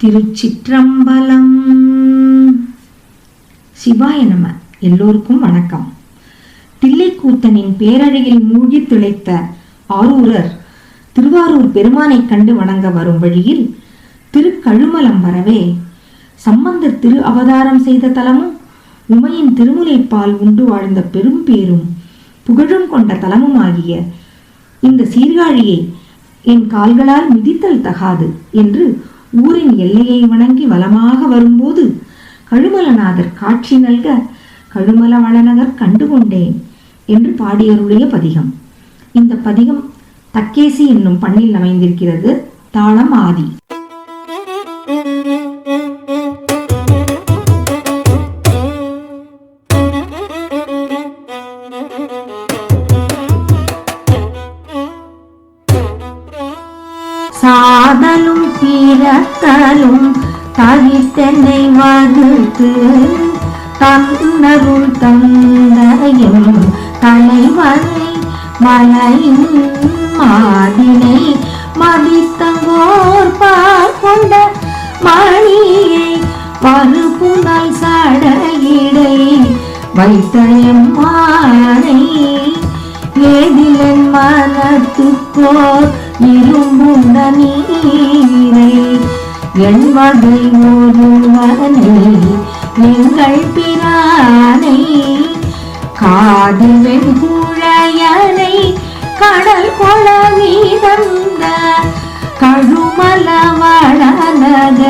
திருச்சிற்றம்பலம். சிவாய நம எல்லோருக்கும் வணக்கம். தில்லைக்கூத்தனின் பேரழகில் மூழ்கி துளைத்த ஆரூரர் திருவாரூர் பெருமானைக் கண்டு வணங்க வரும் வழியில் திருக்கழுமலம் வரவே சம்பந்தர் திரு அவதாரம் செய்த தலமும் உமையின் திருமுலைப்பால் உண்டு வாழ்ந்த பெரும் பேரும் புகழும் கொண்ட தலமுமாகிய இந்த சீர்காழியை என் கால்களால் மிதித்தல் தகாது என்று ஊரின் எல்லையை வணங்கி வலமாக வரும்போது கழுமலநாதர் காட்சி நல்க கழுமல வளநகர் கண்டுகொண்டேன் என்று பாடியருடைய பதிகம். இந்த பதிகம் தக்கேசி என்னும் பண்ணில் அமைந்திருக்கிறது தாளம் ஆதி. பிறத்தலும் தவித்தென்னை வாழ்த்து தன்னருள் தந்தையும் தலைவரை மலையும் மாதினை மதித்தங்கோர் பார்கொண்ட மணியை பருப்புனல் சடையிடை வைத்த எம்மானை ஏதிலன் மனத்துக்கோர் இரும்புண்ட நீரை எண்வகை ஒருவனை எங்கள் பிரானை காதில் வெண்குழையனை கடல் கொள வீதந்த கழுமல வளனக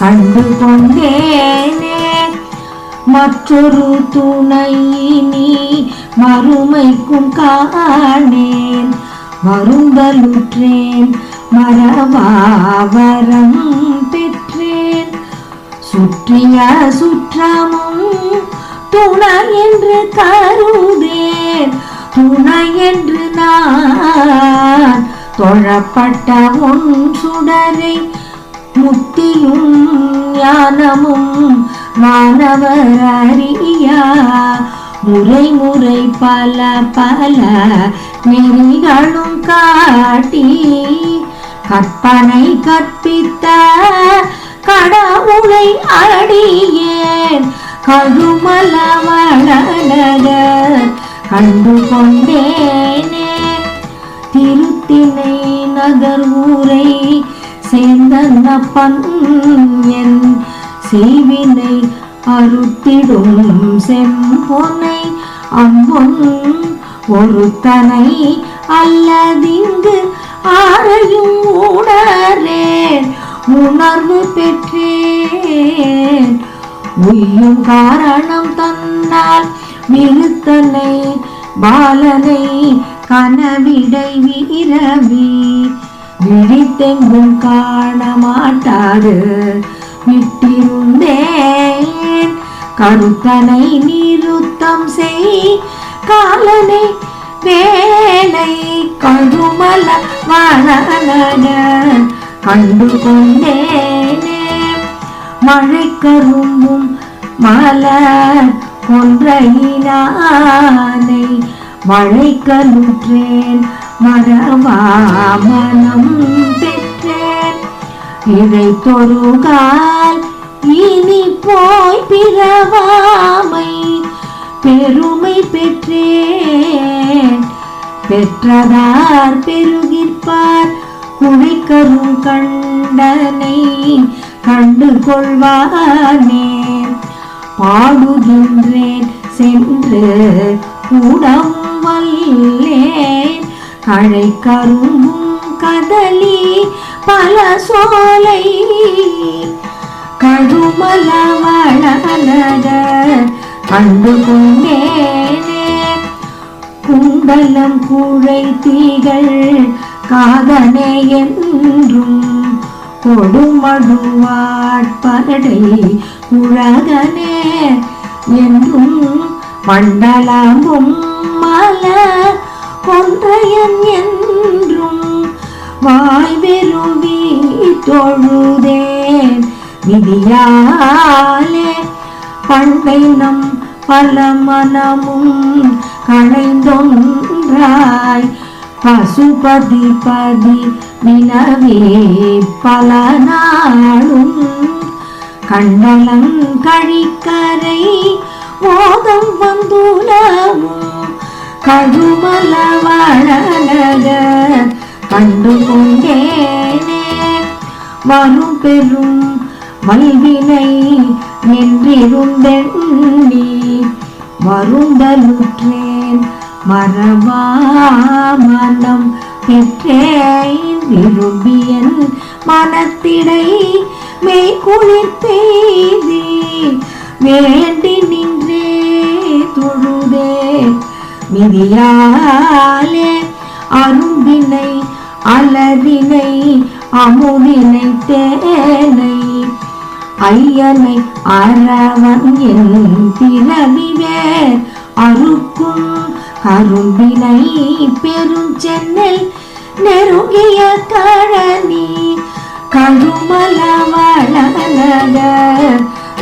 கண்டு கொண்டேனே. மற்றொரு துணையினி மறுமைக்கும் காணேன் மருந்தலுற்றேன் மரமாவரம் பெற்றேன். சுற்றிய சுற்றமும் துணை என்று கருதேன். துணை என்று நான் தொழப்பட்ட உன் சுடரை முத்தியும் ஞானமும் மாணவர் அறியா. முறை முறை பல பல நெறிகளும் காட்டி கற்பனை கற்பித்த கடவுளை அடியேன். கழுமல கண்டு கொண்டேனே. திருத்தினை நகர் ஊரை சேர்ந்த என் செய்வினை அறுத்திடும் செம்பொனை அம்பொன் ஒருத்தனை அல்லதிங்கு உணர்வு பெற்றேன். உய்யும் காரணம் தன்னால் விழுத்தனை பாலனை கனவிடை வீரவி. விழித்தெங்கும் காண மாட்டாது விட்டிருந்தேன். கருத்தனை நிறுத்தம் செய் காலனை வேலை கருமல வளனக கண்டு கொண்டேனே மழை கரும்பும் மலர் கொன்றையினானை மழை கலுற்றேன் மரவாமனம் பெற்றேன். இதை தொருகால் இனி போய் பிறவாமை பெருமை பெற்றேன். பெற்றதார் பெருகிற்பார் குழைக்கரும் கண்டனை கண்டு கொள்வானே பாடுகின்றேன் சென்று கூடம் வல்லேன் கழை கரும்பும் கதலி பல சோலை. கடுமல வளனக கண்டு கொண்டேனே குண்டலம் குழை தீகள் காதனே என்றும் கொடுமடுவாட்படை உலகனே என்றும் மண்டலமும் மல கொன்றையன் என்றும் வாய் வெறுவி தொழுதேன். விதியாலே பண்டை நம் பல மனமும் களைந்தொன்றாய் பசுபதி பதி நிலவே பல நாளும் கண்டலம் கழிக்கரை மோதம் வந்துலவும் கழுமல வளநக கண்டு கொண்டேனே. வரும் பெரும் வல்வினை நின்றிருந்தெண்ணி வருந்தலுற்றேன் மரபாமலம் மனம் பெற்றேன் விரும்பியன் மனத்திடை மெய்குளிர் பெய்தி. வேண்டி நின்றே தொழுதே. விதியாலே அரும்பினை அலரினை அமுதினை தேனை. ஐயனை அறவன் என் பிறவிவேர் அறுக்கும் அரும்பினை பெரும் சென்னல் நெருங்கிய கழனி கருமல வளநக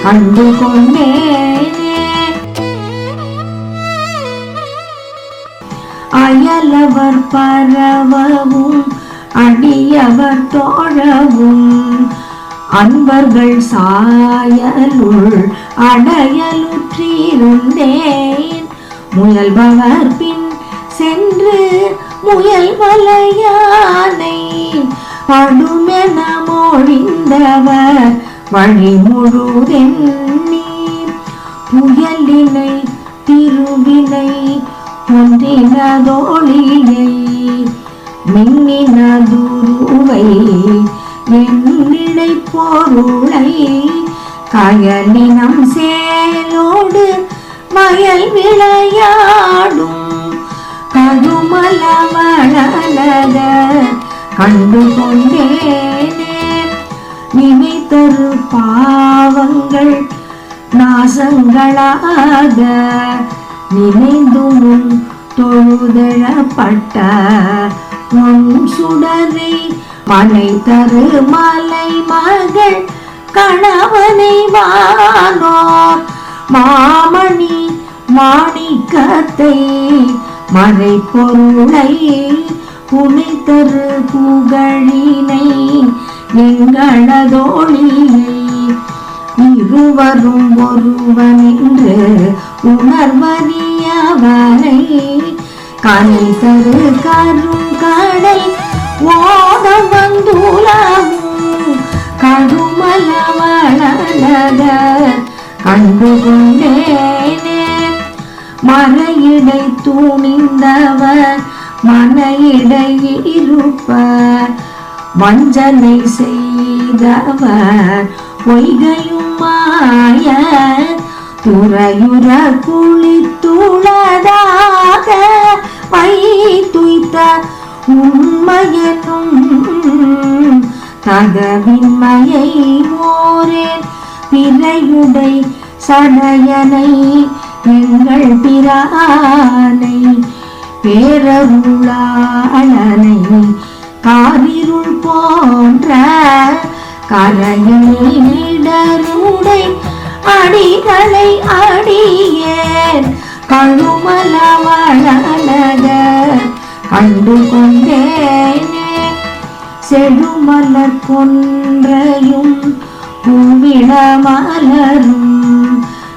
கண்டு கொண்டேனே. அயலவர் பரவவும் அடியவர் தோழவும் அன்பர்கள் சாயலுள் அடையலுற்றிருந்தேன். முயல்பவர் பின் சென்று முயல் வலையானை படுமென மொழிந்தவர். வழி முழுதென்னி புயலினை திருவினை ஒன்றினதோழியை மின்னினதுருவை என்னிடை பொருளை கயலினம் சேலோடு மயல் விளையாடும். கருமல வளநக கண்டு கொண்டேனே நினைத்தரு பாவங்கள் நாசங்களாக நினைந்தும் தொழுதழப்பட்ட உன் சுடரை மலை தரு மலை மகள் கணவனை வானோ மாமணி மாணிக்கத்தை மறை பொருளை புனை தரு புகழினை எங்களதோழியை இருவரும் ஒருவன் என்று உணர்வறியவனை கனை தரு கரும் கடை ஓத வந்துலவும் கடுமல அன்பு கொண்டேனே மலையிடை துணிந்தவர் மனையிடை இருப்பார். வஞ்சனை செய்தவர் பொய்கையும் மாய துறையுற குளித்துளதாக வைத்துய்த்த உண்மையனும் தகவின்மையை ஓரேன் பிறையுடை சடையனை எங்கள் பிரானை பேரருளாளனை காரிருள் போன்ற கரையிடருடை அடிகளை அடியேன். கழுமலவழக கண்டு கொண்டேனே செடுமலர் கொன்றையும் பூவிட மலரும்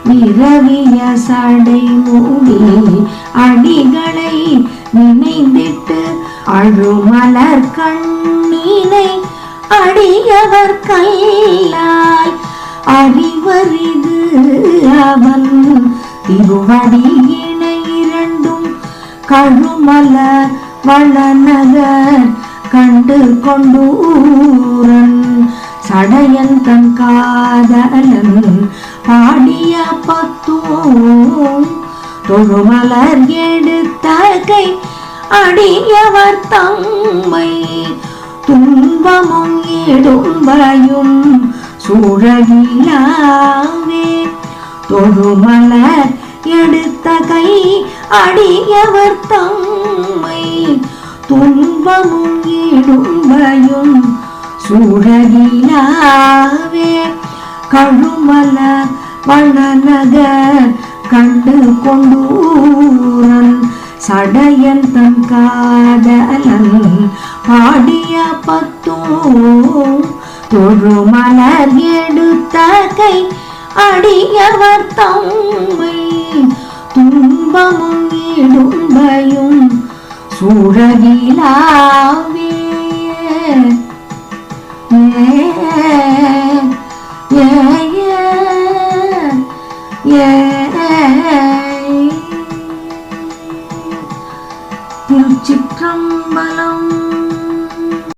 நிறவிய சடை மூடி அடிகளை நினைந்திட்டு அழுமலர் கண்ணீனை அடியவர் கல்லாய் அறிவறிது அவன் திருவடியினை இரண்டும் கழுமல வளநகர் கண்டு கொண்டூரன். சடையன் தன் காதலன் பாடிய பத்தூம் தொழுமலர் எடுத்த கை அடியவர் தம்மை துன்பமும் இடும்பையும் சூழகிலாவே தொழுமலர் எடுத்த கை அடியவர் தம்மை துன்பமும் இடும்பையும் சூழகிலாவே கழுமல வளநகர் கண்டு கொண்டூரன். சடையன் தன் காதலன் பாடிய பத்தோ தொழுமலர் எடுத்த கை அடியவர் தம்மை துன்பமும் இடும்பையும் சூழகிலாவே